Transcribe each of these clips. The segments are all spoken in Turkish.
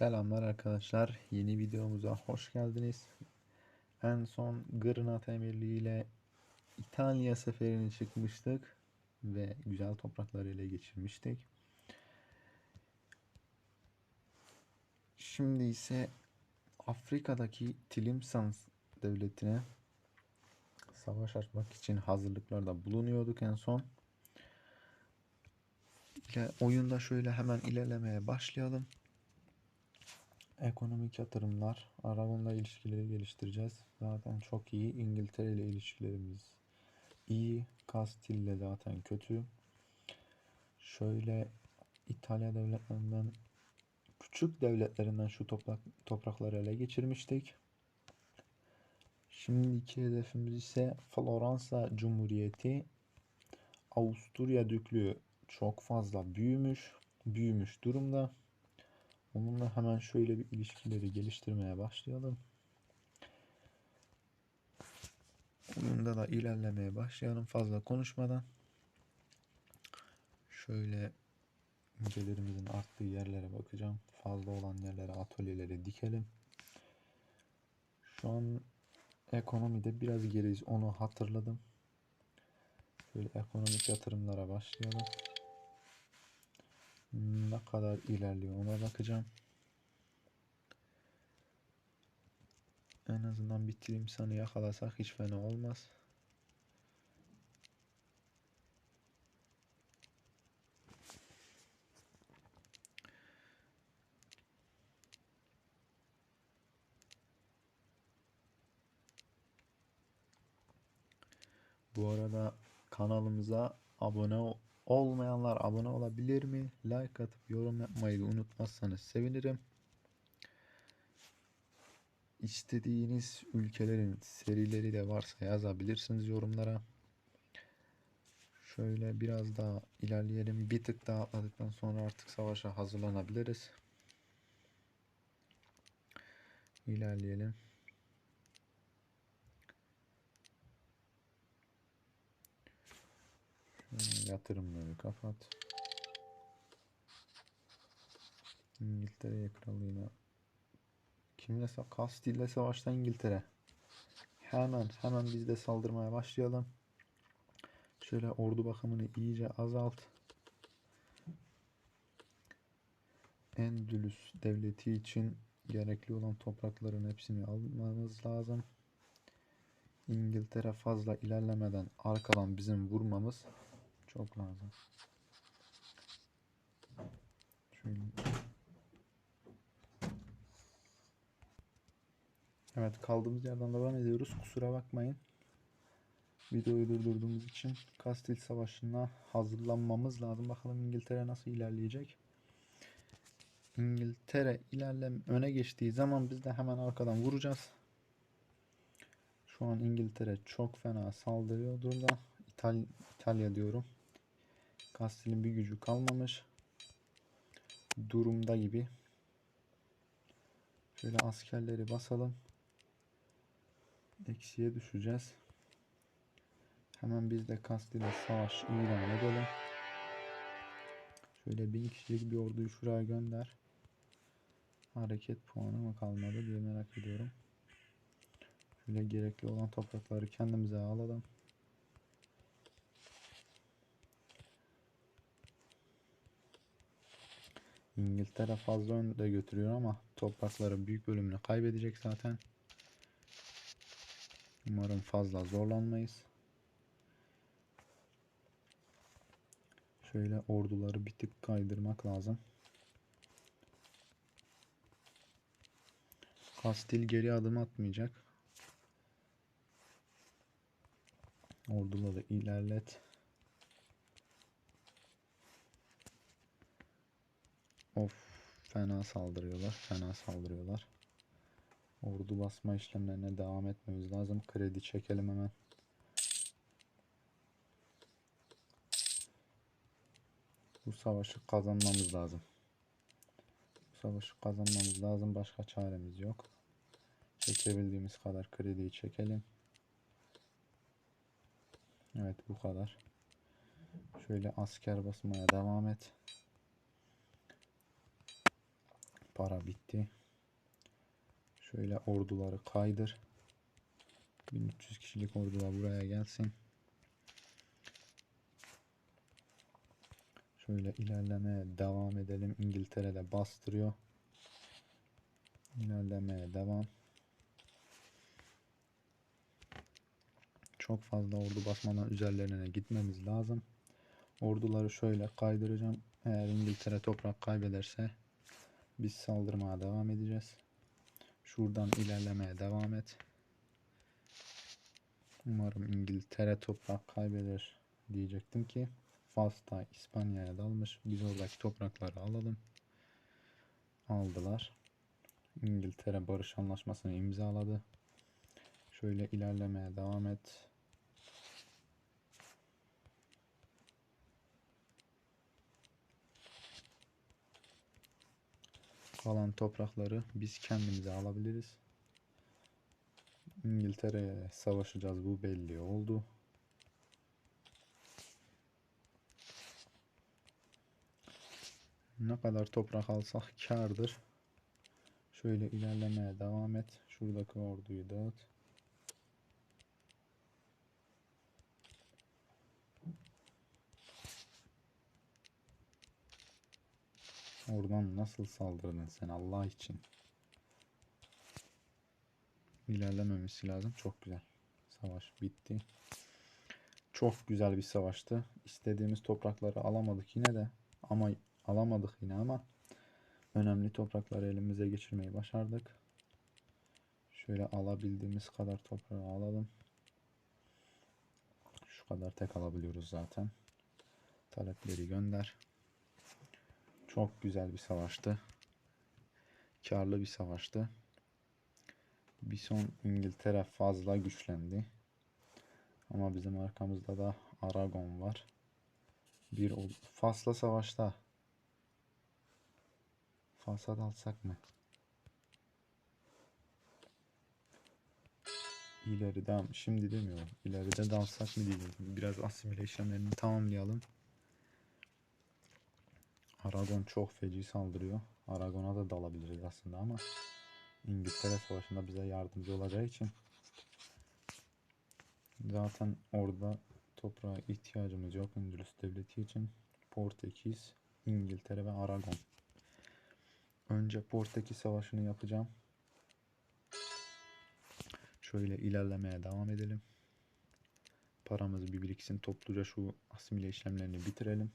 Selamlar arkadaşlar. Yeni videomuza hoş geldiniz. En son Granada Emirliği ile İtalya seferine çıkmıştık ve güzel toprakları ele geçirmiştik. Şimdi ise Afrika'daki Tlimsan devletine savaş açmak için hazırlıklarda bulunuyorduk en son. İle, oyunda şöyle hemen ilerlemeye başlayalım. Ekonomik yatırımlar, Aragon'la ilişkileri geliştireceğiz. Zaten çok iyi. İngiltere ile ilişkilerimiz iyi. Kastil'le zaten kötü. Şöyle İtalya devletlerinden küçük devletlerinden şu toprak, toprakları ele geçirmiştik. Şimdiki hedefimiz ise Floransa Cumhuriyeti. Avusturya Düklüğü çok fazla büyümüş, büyümüş durumda. Onunla hemen şöyle bir ilişkileri geliştirmeye başlayalım. Oyunda da ilerlemeye başlayalım fazla konuşmadan. Şöyle incelerimizin arttığı yerlere bakacağım. Fazla olan yerlere atölyeleri dikelim. Şu an ekonomide biraz geriyiz. Onu hatırladım. Şöyle ekonomik yatırımlara başlayalım. Ne kadar ilerliyor ona bakacağım. En azından bir Tlimsan'ı yakalasak hiç fena olmaz. Bu arada kanalımıza abone olmayanlar abone olabilir mi? Like atıp yorum yapmayı unutmazsanız sevinirim. İstediğiniz ülkelerin serileri de varsa yazabilirsiniz yorumlara. Şöyle biraz daha ilerleyelim. Bir tık daha atladıktan sonra artık savaşa hazırlanabiliriz. İlerleyelim. Yatırımları kapat. İngiltere krallığına Kimle Kastil'le savaşta İngiltere. Hemen hemen biz de saldırmaya başlayalım. Şöyle ordu bakımını iyice azalt. Endülüs devleti için gerekli olan toprakların hepsini almamız lazım. İngiltere fazla ilerlemeden arkadan bizim vurmamız çok lazım. Şöyle Evet kaldığımız yerden devam ediyoruz. Kusura bakmayın. Videoyu durdurduğumuz için Kastil Savaşı'na hazırlanmamız lazım. Bakalım İngiltere nasıl ilerleyecek. İngiltere ilerlem öne geçtiği zaman biz de hemen arkadan vuracağız. Şu an İngiltere çok fena saldırıyor durumda. İtal İtalya diyorum. Kastil'in bir gücü kalmamış. Durumda gibi. Şöyle askerleri basalım. Eksiye düşeceğiz. Hemen biz de Kastil'e savaş ilan edelim. Şöyle bin kişilik bir orduyu şuraya gönder. Hareket puanı mı kalmadı diye merak ediyorum. Şöyle gerekli olan toprakları kendimize alalım. İngiltere fazla önde götürüyor ama toprakları büyük bölümünü kaybedecek zaten. Umarım fazla zorlanmayız. Şöyle orduları bir tık kaydırmak lazım. Kastil geri adım atmayacak. Orduları ilerlet. Of fena saldırıyorlar. Fena saldırıyorlar. Ordu basma işlemlerine devam etmemiz lazım. Kredi çekelim hemen. Bu savaşı kazanmamız lazım. Bu savaşı kazanmamız lazım. Başka çaremiz yok. Çekebildiğimiz kadar krediyi çekelim. Evet bu kadar. Şöyle asker basmaya devam et. Para bitti. Şöyle orduları kaydır. 1300 kişilik ordular buraya gelsin. Şöyle ilerlemeye devam edelim. İngiltere'de bastırıyor. İlerlemeye devam. Çok fazla ordu basmadan üzerlerine gitmemiz lazım. Orduları şöyle kaydıracağım. Eğer İngiltere toprak kaybederse biz saldırmaya devam edeceğiz. Şuradan ilerlemeye devam et. Umarım İngiltere toprak kaybeder diyecektim ki Fas da İspanya'ya dalmış. Biz oradaki toprakları alalım. Aldılar. İngiltere barış anlaşmasını imzaladı. Şöyle ilerlemeye devam et. Kalan toprakları biz kendimize alabiliriz. İngiltere'ye savaşacağız bu belli oldu. Ne kadar toprak alsak kardır. Şöyle ilerlemeye devam et. Şuradaki orduyu dağıt. Oradan nasıl saldırdın sen Allah için? İlerlememesi lazım. Çok güzel. Savaş bitti. Çok güzel bir savaştı. İstediğimiz toprakları alamadık yine de. Ama alamadık yine ama önemli toprakları elimize geçirmeyi başardık. Şöyle alabildiğimiz kadar toprağı alalım. Şu kadar tek alabiliyoruz zaten. Talepleri gönder. Çok güzel bir savaştı. Karlı bir savaştı. Bir son İngiltere fazla güçlendi. Ama bizim arkamızda da Aragon var. Bir Fas'la savaşta. Fas'a dalsak mı? İleride şimdi demiyorum. İleride dalsak mı diyeceğim. Biraz asimile işlemlerini tamamlayalım. Aragon çok feci saldırıyor. Aragon'a da dalabiliriz aslında ama İngiltere Savaşı'nda bize yardımcı olacağı için zaten orada toprağa ihtiyacımız yok Endülüs Devleti için. Portekiz, İngiltere ve Aragon. Önce Portekiz Savaşı'nı yapacağım. Şöyle ilerlemeye devam edelim. Paramız bir biriksin topluca şu asimile işlemlerini bitirelim.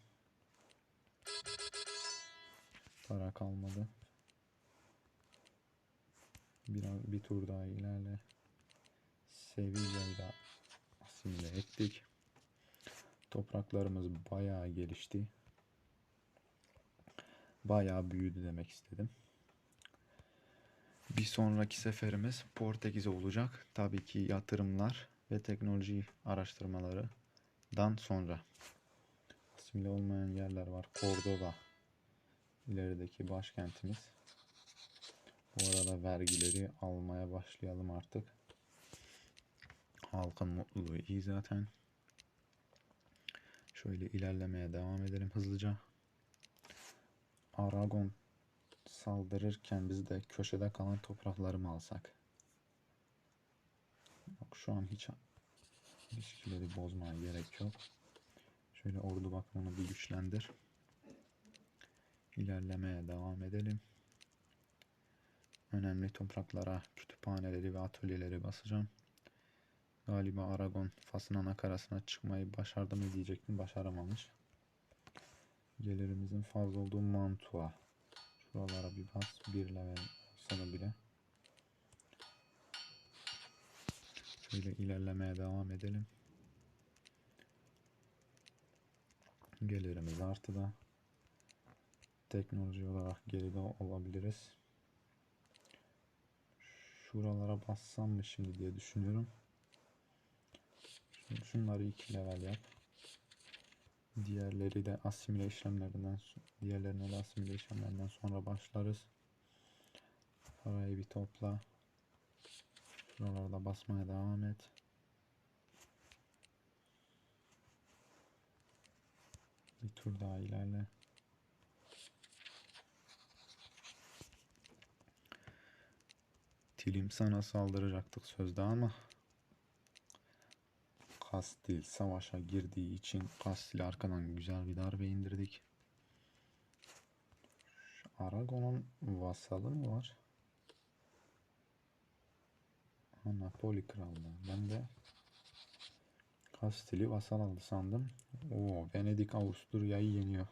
Para kalmadı. Biraz bir tur daha ilerle. Sevilla'yı da asimile ettik. Topraklarımız bayağı gelişti. Bayağı büyüdü demek istedim. Bir sonraki seferimiz Portekiz'e olacak. Tabii ki yatırımlar ve teknoloji araştırmalarından sonra. Asimile olmayan yerler var. Cordova ilerideki başkentimiz. Bu arada vergileri almaya başlayalım artık. Halkın mutluluğu iyi zaten. Şöyle ilerlemeye devam edelim hızlıca. Aragon saldırırken biz de köşede kalan toprakları mı alsak? Yok şu an hiç ilişkileri bozmaya gerek yok. Şöyle ordu bakımını bir güçlendir. İlerlemeye devam edelim. Önemli topraklara kütüphaneleri ve atölyeleri basacağım. Galiba Aragon Fas'ın ana karasına çıkmayı başardı mı diyecektim. Başaramamış. Gelirimizin fazla olduğu Mantua. Şuralara bir bas. Bir level olsa bile. Şöyle ilerlemeye devam edelim. Gelirimiz artıda. Teknoloji olarak geride olabiliriz. Şuralara bassam mı şimdi diye düşünüyorum. Şimdi şunları iki level yap. Diğerleri de asimile işlemlerinden diğerlerine de asimile işlemlerinden sonra başlarız. Parayı bir topla. Şuralarda basmaya devam et. Bir tur daha ilerle. Tilim sana saldıracaktık sözde ama Kastil savaşa girdiği için Kastil'e arkadan güzel bir darbe indirdik. Aragon'un vasalı mı var? Ha, Napoli krallığı. Ben de Kastil'i vasal aldı sandım. Oo, Venedik Avusturya'yı yeniyor.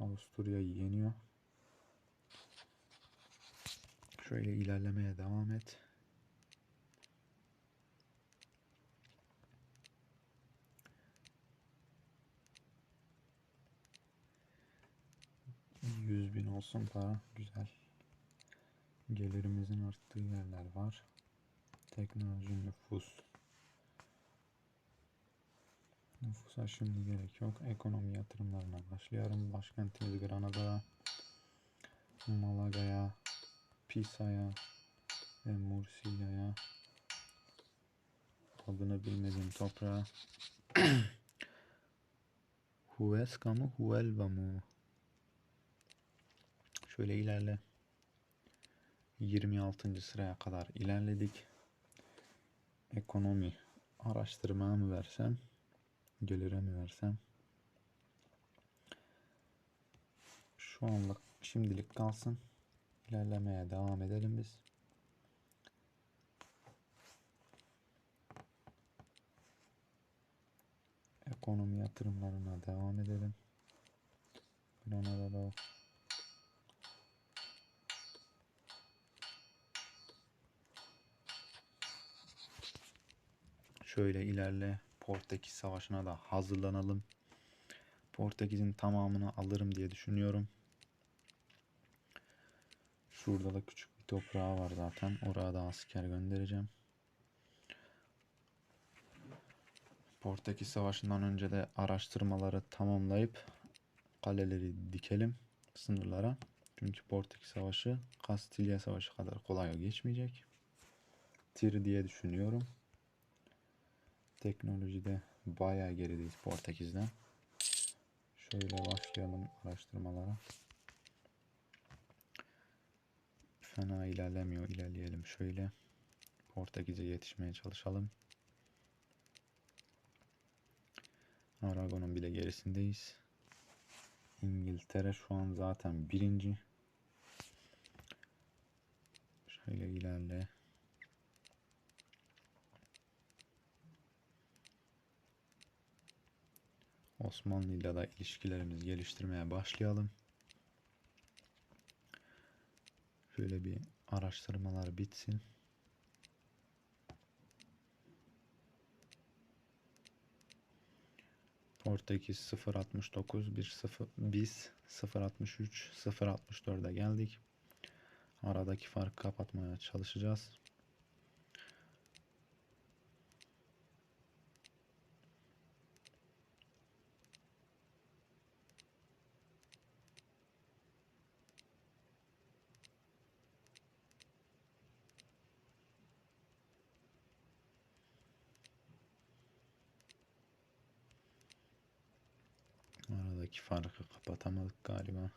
Avusturya'yı yeniyor. Şöyle ilerlemeye devam et. Yüz bin olsun para. Güzel. Gelirimizin arttığı yerler var. Teknoloji, nüfus. Nüfusa şimdi gerek yok. Ekonomi yatırımlarına başlayalım. Başkentimiz Granada'ya, Malaga'ya, Pisa'ya ve Mursia'ya adını bilmediğim toprağa Huesca mı Huelva mı? Şöyle ilerle. 26. sıraya kadar ilerledik. Ekonomi araştırmaya mı versem? Gelire mi versem? Şu anlık şimdilik kalsın. İlerlemeye devam edelim biz. Ekonomi yatırımlarına devam edelim. Granada'da Şöyle ilerle. Portekiz Savaşı'na da hazırlanalım. Portekiz'in tamamını alırım diye düşünüyorum. Şurada da küçük bir toprağı var zaten. Oraya da asker göndereceğim. Portekiz Savaşı'ndan önce de araştırmaları tamamlayıp kaleleri dikelim sınırlara. Çünkü Portekiz Savaşı Kastilya Savaşı kadar kolay geçmeyecek. Tir diye düşünüyorum. Teknolojide bayağı gerideyiz Portekiz'den. Şöyle başlayalım araştırmalara. Fena ilerlemiyor. İlerleyelim şöyle. Portekiz'e yetişmeye çalışalım. Aragon'un bile gerisindeyiz. İngiltere şu an zaten birinci. Şöyle ilerle. Osmanlı ile de ilişkilerimizi geliştirmeye başlayalım. Şöyle bir araştırmalar bitsin. Portekiz 0.69 bir 0 biz 0.63 0.64'e geldik. Aradaki farkı kapatmaya çalışacağız. Aradaki farkı kapatamadık galiba.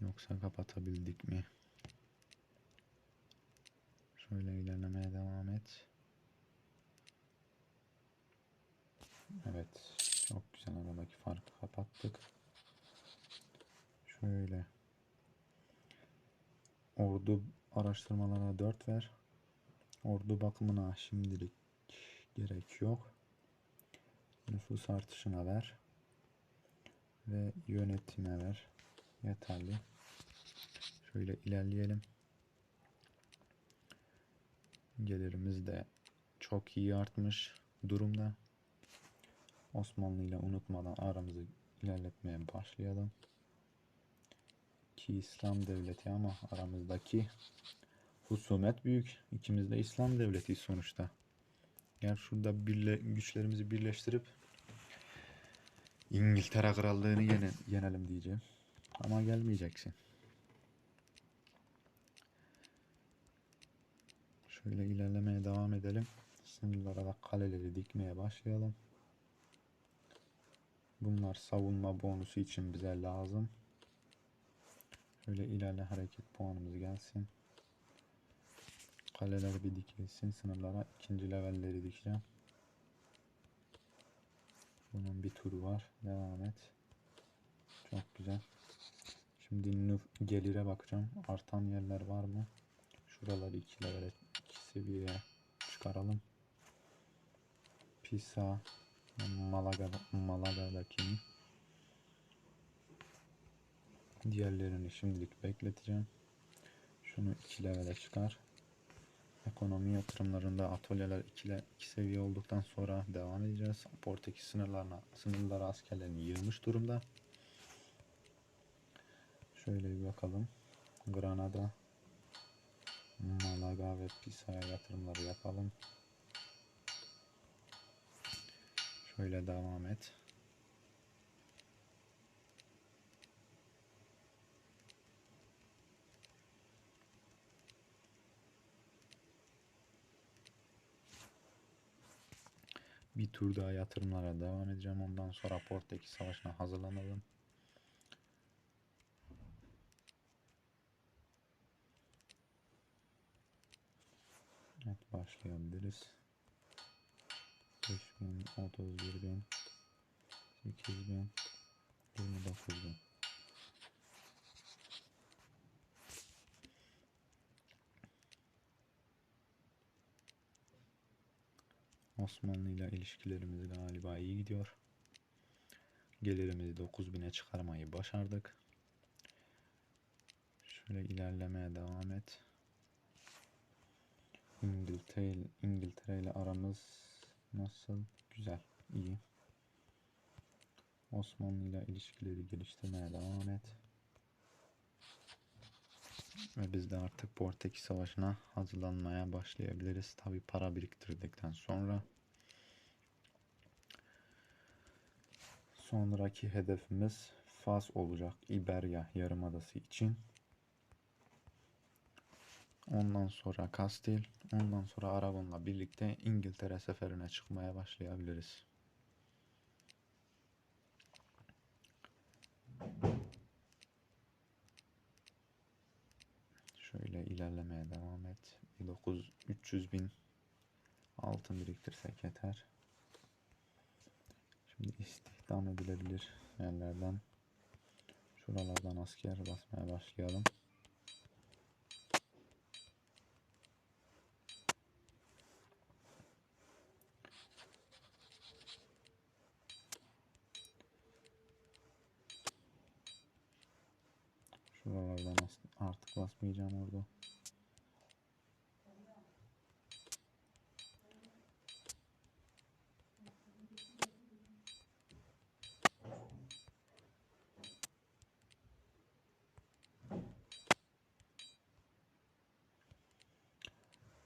Yoksa kapatabildik mi? Şöyle ilerlemeye devam et. Evet. Çok güzel aradaki farkı kapattık. Şöyle. Ordu araştırmalarına 4 ver. Ordu bakımına şimdilik gerek yok. Nüfus artışına ver. Ve yönetime ver. Yeterli. Şöyle ilerleyelim. Gelirimiz de çok iyi artmış durumda. Osmanlı ile unutmadan aramızı ilerletmeye başlayalım. Ki İslam devleti ama aramızdaki husumet büyük. İkimiz de İslam devleti sonuçta. Gel şurada birle, güçlerimizi birleştirip İngiltere Krallığını yene, yenelim diyeceğim. Ama gelmeyeceksin. Şöyle ilerlemeye devam edelim. Sınırlara da kaleleri dikmeye başlayalım. Bunlar savunma bonusu için bize lazım. Şöyle ilerle hareket puanımız gelsin. Kaleler bir dikilsin. Sınırlara ikinci levelleri dikeceğim. Bunun bir turu var. Devam et. Çok güzel. Şimdi gelire bakacağım. Artan yerler var mı? Şuraları iki levele, iki seviyeye çıkaralım. Pisa, Malaga, Malaga'dakini. Diğerlerini şimdilik bekleteceğim. Şunu iki levele çıkar. Ekonomi yatırımlarında atölyeler 2 iki seviye olduktan sonra devam edeceğiz. Portekiz sınırlarına sınırlara askerlerini yığmış durumda. Şöyle bir bakalım. Granada, Malaga ve Pisa'ya yatırımları yapalım. Şöyle devam et. Bir tur daha yatırımlara devam edeceğim. Ondan sonra Portekiz Savaşı'na hazırlanalım. Evet başlayabiliriz. 5000, 31 bin, 8 bin, 29 bin. Osmanlı ile ilişkilerimiz galiba iyi gidiyor. Gelirimizi 9000'e çıkarmayı başardık. Şöyle ilerlemeye devam et. İngiltere, İngiltere ile aramız nasıl? Güzel, iyi. Osmanlı ile ilişkileri geliştirmeye devam et. Ve biz de artık Portekiz Savaşı'na hazırlanmaya başlayabiliriz. Tabi para biriktirdikten sonra. Sonraki hedefimiz Fas olacak İberya Yarımadası için. Ondan sonra Kastil, ondan sonra Aragon'la birlikte İngiltere seferine çıkmaya başlayabiliriz. Şöyle ilerlemeye devam et. 9 300 bin altın biriktirsek yeter. Şimdi istihdam edilebilir yerlerden şuralardan asker basmaya başlayalım. Şuralardan as- artık basmayacağım orada.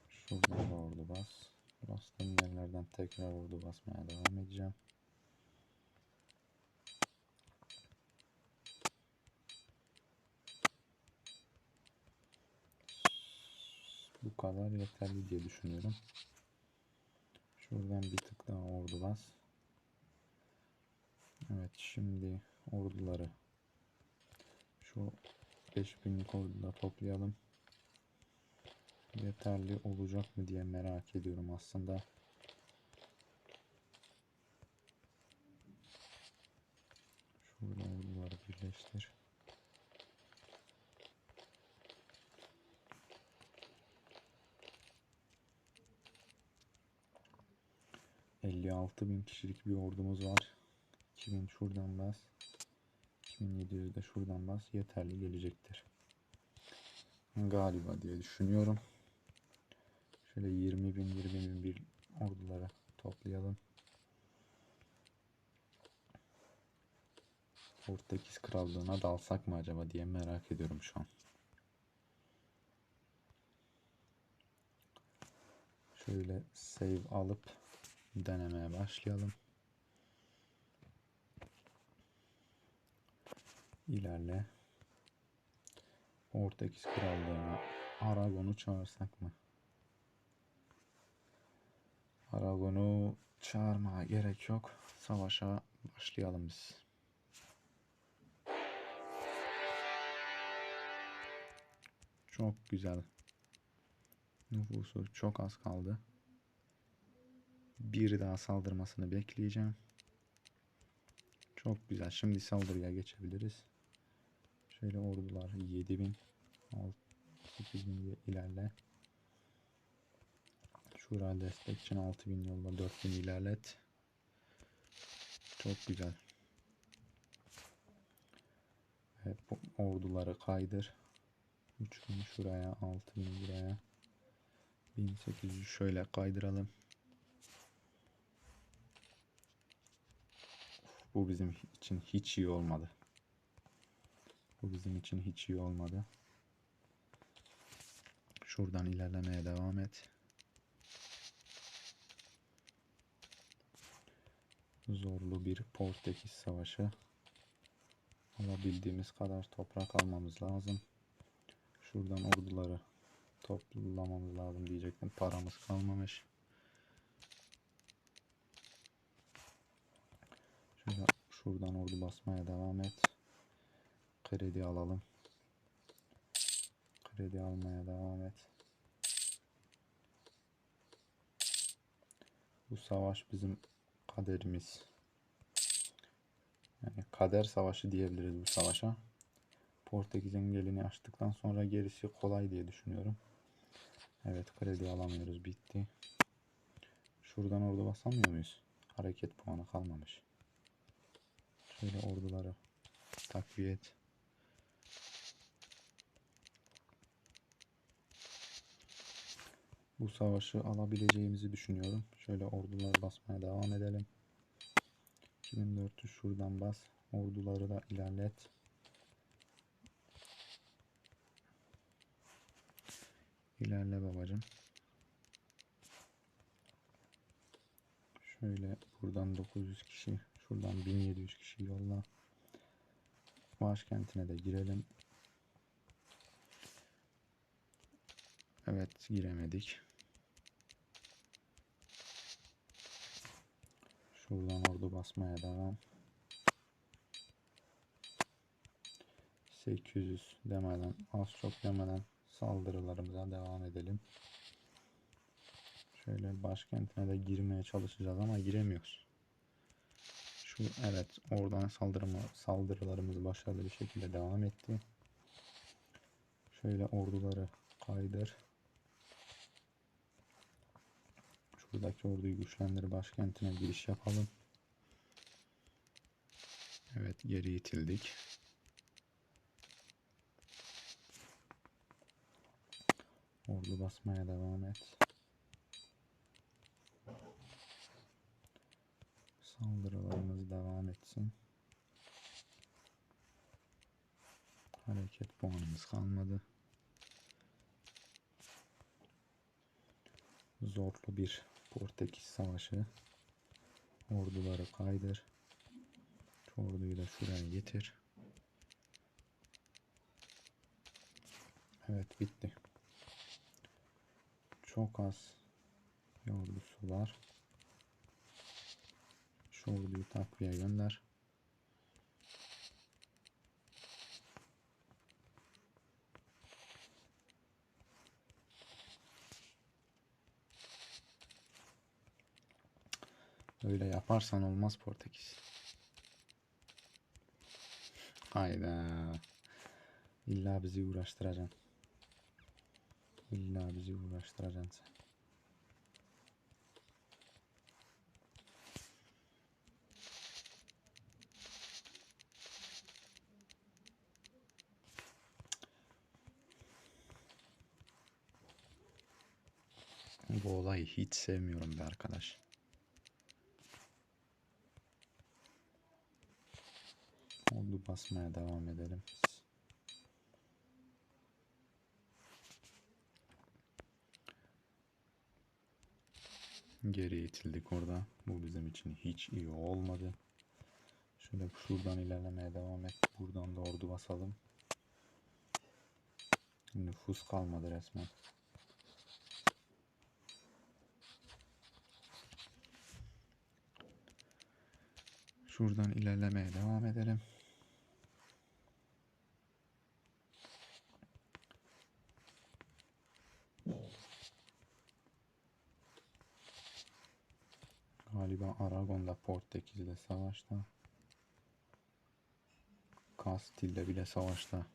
Şuradan da ordu bas. Bastığım yerlerden tekrar ordu basmaya devam edeceğim. Bu kadar yeterli diye düşünüyorum. Şuradan bir tık daha ordu bas. Evet şimdi orduları şu 5000'lik orduda toplayalım. Yeterli olacak mı diye merak ediyorum aslında. Şurada orduları birleştir. ...56 bin kişilik bir ordumuz var. 2000 şuradan bas. 2700 de şuradan bas. Yeterli gelecektir. Galiba diye düşünüyorum. Şöyle 20 bin 20 bin bir orduları toplayalım. Portekiz Krallığı'na dalsak mı acaba diye merak ediyorum şu an. Şöyle save alıp denemeye başlayalım. İlerle. Portekiz Krallığı'na Aragon'u çağırsak mı? Aragon'u çağırmaya gerek yok. Savaşa başlayalım biz. Çok güzel. Nüfusu çok az kaldı. Bir daha saldırmasını bekleyeceğim. Çok güzel. Şimdi saldırıya geçebiliriz. Şöyle ordular 7000 8000 diye ilerle. Şura destek için 6000 yolla 4000 ilerlet. Çok güzel. Evet, orduları kaydır. 3000 şuraya, 6000 buraya. 1800 şöyle kaydıralım. Bu bizim için hiç iyi olmadı. Bu bizim için hiç iyi olmadı. Şuradan ilerlemeye devam et. Zorlu bir Portekiz savaşı. Alabildiğimiz kadar toprak almamız lazım. Şuradan orduları toplamamız lazım diyecektim. Paramız kalmamış. Şöyle şuradan ordu basmaya devam et. Kredi alalım. Kredi almaya devam et. Bu savaş bizim kaderimiz. Yani kader savaşı diyebiliriz bu savaşa. Portekiz'in gelini açtıktan sonra gerisi kolay diye düşünüyorum. Evet kredi alamıyoruz bitti. Şuradan ordu basamıyor muyuz? Hareket puanı kalmamış. Şöyle orduları takviye et. Bu savaşı alabileceğimizi düşünüyorum. Şöyle orduları basmaya devam edelim. 2400 şuradan bas. Orduları da ilerlet. İlerle babacım. Şöyle buradan 900 kişi, şuradan 1700 kişi yolla. Başkentine de girelim. Evet giremedik. Şuradan ordu basmaya devam. 800 demeden az çok demeden saldırılarımıza devam edelim. Şöyle başkentine de girmeye çalışacağız ama giremiyoruz. Evet oradan saldırma saldırılarımız başarılı bir şekilde devam etti. Şöyle orduları kaydır. Şuradaki orduyu güçlendir başkentine giriş yapalım. Evet geri itildik. Ordu basmaya devam et. Saldırılarımız devam etsin. Hareket puanımız kalmadı. Zorlu bir Portekiz savaşı. Orduları kaydır. Orduyu da şuraya getir. Evet bitti. Çok az ordusu var. Şu orduyu takviye gönder. Öyle yaparsan olmaz Portekiz. Hayda. İlla bizi uğraştıracaksın. İlla bizi uğraştıracaksın sen. Bu olayı hiç sevmiyorum be arkadaş. Oldu basmaya devam edelim. Geri itildik orada. Bu bizim için hiç iyi olmadı. Şöyle şuradan ilerlemeye devam et. Buradan da ordu basalım. Nüfus kalmadı resmen. Şuradan ilerlemeye devam edelim. Galiba Aragon'da Portekiz'de savaşta. Kastil'de bile savaşta.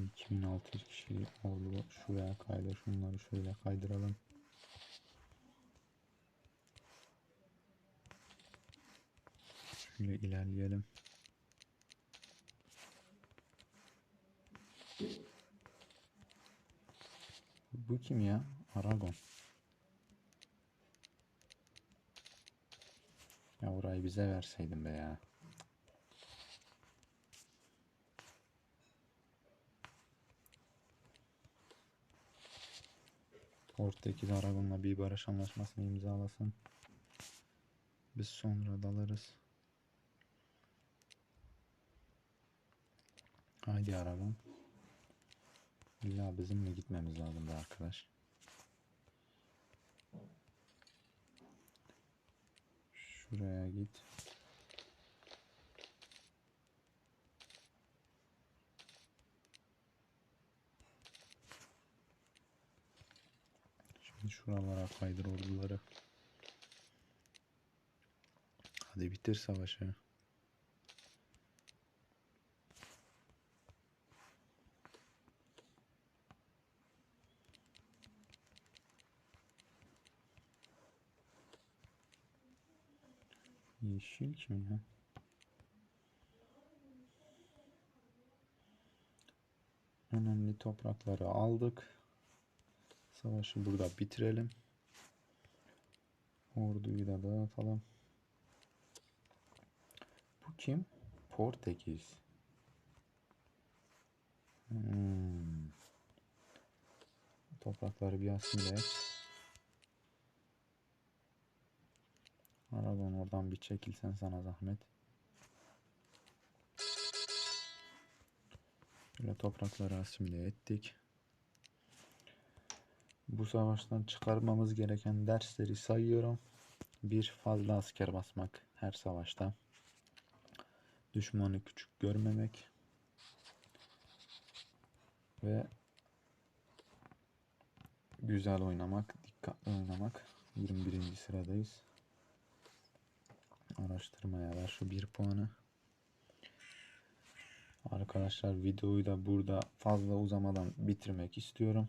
2600 kişi oldu. Şuraya kaydır. Şunları şöyle kaydıralım. Şöyle ilerleyelim. Bu kim ya? Aragon. Ya orayı bize verseydin be ya. Portekiz Aragon'la bir barış anlaşmasını imzalasın. Biz sonra dalarız. Haydi Aragon. İlla bizimle gitmemiz lazım be arkadaş. Şuraya git. Şimdi şuralara kaydır orduları. Hadi bitir savaşı. Yeşil kim ya? Önemli toprakları aldık. Savaşı burada bitirelim. Orduyu da dağıtalım. Bu kim? Portekiz. Hmm. Toprakları bir asimile et. Aragon oradan bir çekilsen sana zahmet. Böyle toprakları asimile ettik. Bu savaştan çıkarmamız gereken dersleri sayıyorum. Bir fazla asker basmak her savaşta. Düşmanı küçük görmemek. Ve güzel oynamak, dikkatli oynamak. 21. sıradayız. Araştırmaya ver şu bir puanı. Arkadaşlar videoyu da burada fazla uzamadan bitirmek istiyorum.